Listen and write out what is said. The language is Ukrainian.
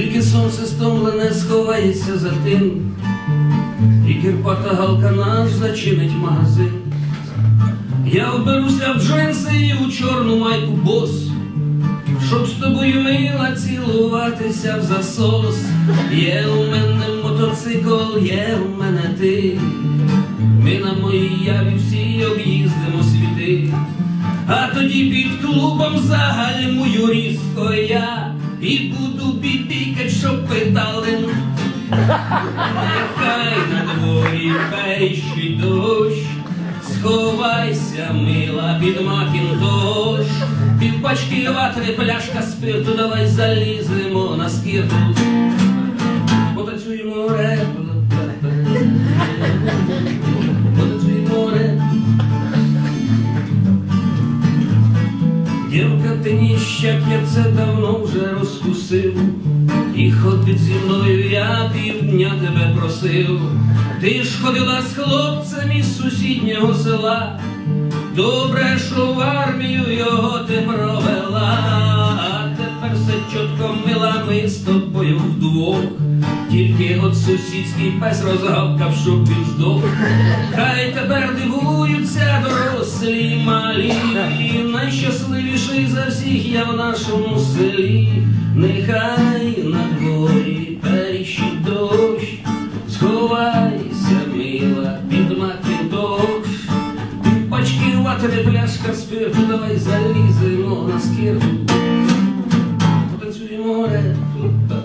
тільки сонце стомлене сховається за тим, і кірпата галка наш зачинить магазин. Я вберуся в джинси і у чорну майку бос, щоб з тобою мила цілуватися в засос. Є у мене мотоцикл, є у мене ти. Ми на моїй яві всі об'їздимо світи. А тоді під клубом загальмую різко я і буду питали. Нехай на дворі пейщий дощ, сховайся, мила, під макінтош, під пачки ватри пляшка спирту, давай заліземо на скирту. Ніщак, я це давно вже розкусив. І ходить зі мною, я півдня тебе просив. Ти ж ходила з хлопцем із сусіднього села. Добре, що в армію його ти провела, а тепер все чітко мила, ми з тобою вдвох. Тільки от сусідський пес розгавкав, щоб він здох. Хай тепер дивуються дорослі малі, щасливіший за всіх я в нашому селі, нехай на дворі перші дощ, сховайся, мила, під макітош, пачки ватри, пляшка спирту, давай заліземо на скирту, потанцюємо репу.